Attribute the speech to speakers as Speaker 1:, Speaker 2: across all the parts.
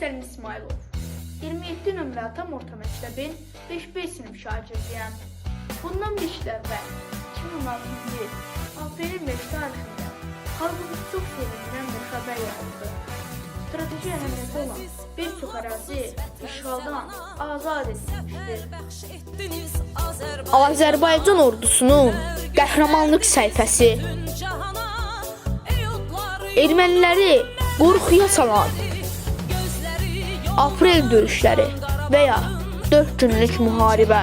Speaker 1: Səlim İsmailov. 27 nömrə tam orta məktəbin 5B sinif şagirdiyəm. Bundan bir il əvvəl 2016-cı il aprelin 5 tarixində xalqımız çox sevindirən bir xəbər yayıldı. Strateji əhəmiyyəti olan bir çox ərazi işğaldan azad edilmişdir.
Speaker 2: Azərbaycan ordusunun qəhrəmanlıq səhifəsi erməniləri qorxuya salan aprel döyüşləri və ya 4 günlük müharibə.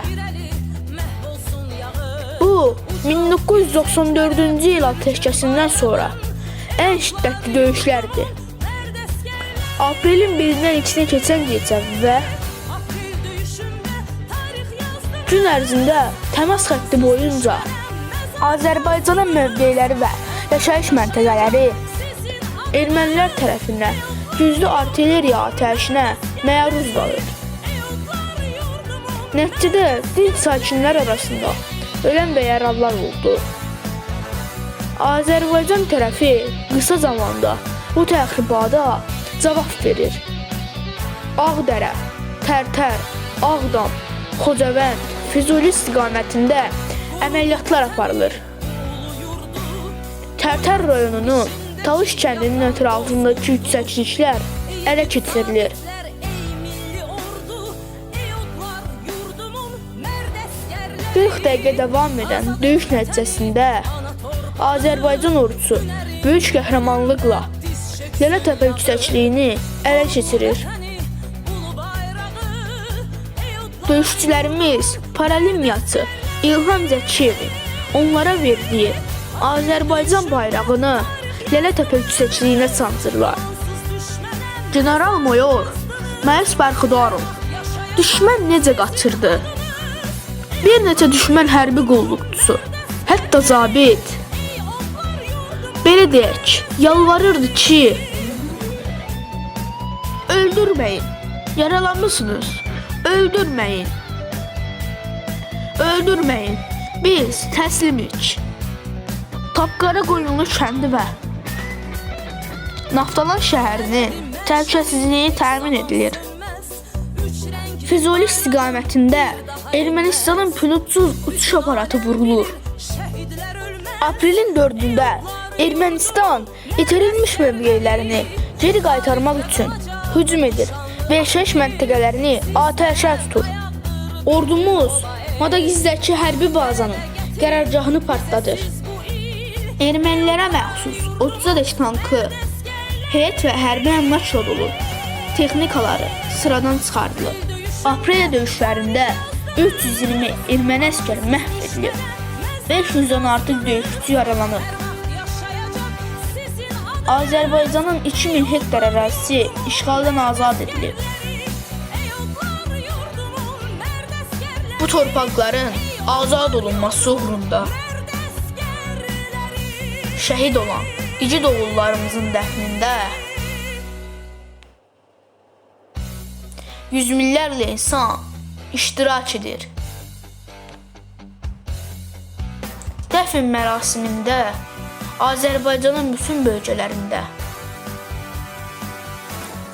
Speaker 2: Bu 1994-cü il atəşkəsindən sonra ən şiddətli döyüşlərdir. Aprelin 1-dən 2-sinə keçən gecə və gün ərzində təmas xətti boyunca Azərbaycanın mövqeləri və yaşayış məntəqələri ermənilər tərəfindən güclü artilleriya atəşinə məruz qalır. Nəticədə dinc sakinlər arasında ölən və yaralılar oldu. Azərbaycan tərəfi qısa zamanda bu təxribata cavab verir. Ağdərə, Tərtər, Ağdam, Xocavənd, Füzuli istiqamətində əməliyyatlar aparılır. Tərtər rayonunun Talış kəndinin ətrafındakı yüksəkliklər ələ keçirilir. 40 dəqiqə davam edən döyüş nəticəsində Azərbaycan ordusu böyük qəhrəmanlıqla Lələtəpə yüksəkliyini ələ keçirir. Döyüşçülərimiz paralimyaçı İlham Zəkiyevin onlara verdiyi Azərbaycan bayrağını Lələtəpə yüksəkliyinə sancırlar. General Mayor Məyus Bərxidarov düşmən necə qaçırdı? Bir neçə düşmən hərbi qulluqçusu, hətta zabit belə deyək, yalvarırdı ki, öldürməyin. Yaralanmısınız? Öldürməyin. Öldürməyin. Biz təslimik. Tapqara qoyulmuş kəndi və Naftalan şəhərinin təhlükəsizliyi təmin edilir. Füzuli istiqamətində Ermənistanın pilotsuz uçuş aparatı vurulur. Aprelin 4-də Ermənistan itirilmiş mövqelərini geri qaytarmaq üçün hücum edir və yaşayış məntəqələrini atəşə tutur. Ordumuz Madagizəki hərbi bazanın qərargahını partladır. Ermənilərə məxsus 30 tankı, heyət və hərbi əmlakla dolu texnikaları sıradan çıxardılır. Aprel döyüşlərində 320 erməni əskəri məhv edilir. 500-dən artıq döyüşçü yaralanıb. Azərbaycanın 2000 hektar ərazisi işğaldan azad edilib. Bu torpaqların azad olunması uğrunda şəhid olan igid oğullarımızın dəfnində yüz minlərlə insan iştirak edir. Dəfn mərasimində Azərbaycanın bütün bölgələrində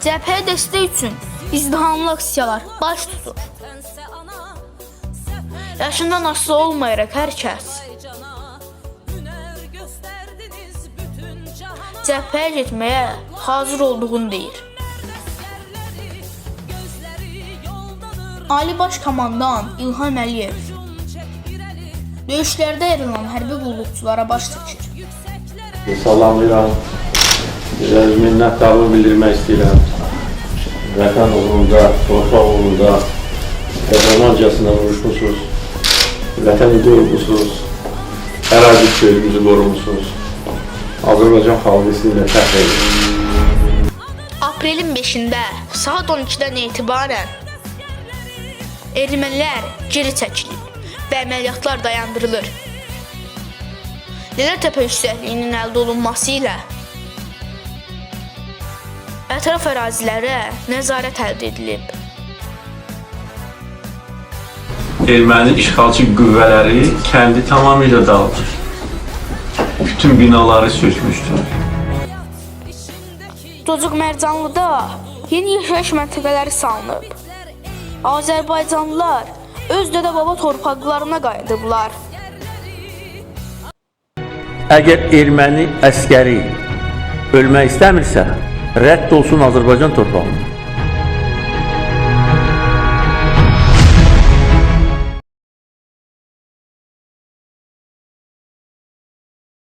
Speaker 2: cəbhəyə dəstək üçün izdihamlı aksiyalar baş tutur. Yaşından asılı olmayaraq hər kəs cəbhəyə getməyə hazır olduğunu deyir. Ali Baş Komandan İlham Əliyev döyüşlərdə yaralan hərbi qulluqçulara baş çəkir.
Speaker 3: Salamlayıram. Sizə minnətdarlıq bildirmək istəyirəm. Vətən uğrunda, torpaq uğrunda qəhrəmancasına vuruşmusunuz. Vətəni qorumusunuz. Ərazi bütövlüyümüzü qorumusunuz. Azərbaycan xalqı sizinlə fəxr edir.
Speaker 2: Aprelin 5-də saat 12-dən etibarən ermənilər geri çəkilir və əməliyyatlar dayandırılır. Lələtəpə yüksəkliyinin əldə olunması ilə ətraf ərazilərə nəzarət əldə edilib.
Speaker 4: erməni işğalçı qüvvələri kəndi tamamilə dağıtır. Bütün binaları sökmüşdür.
Speaker 2: Cocuq Mərcanlıda Yeni yaşayış məntəqələri salınıb. Azərbaycanlılar öz dədə-baba torpaqlarına qayıdıblar.
Speaker 3: Əgər erməni əskəri ölmək istəmirsə, rədd olsun Azərbaycan torpağından.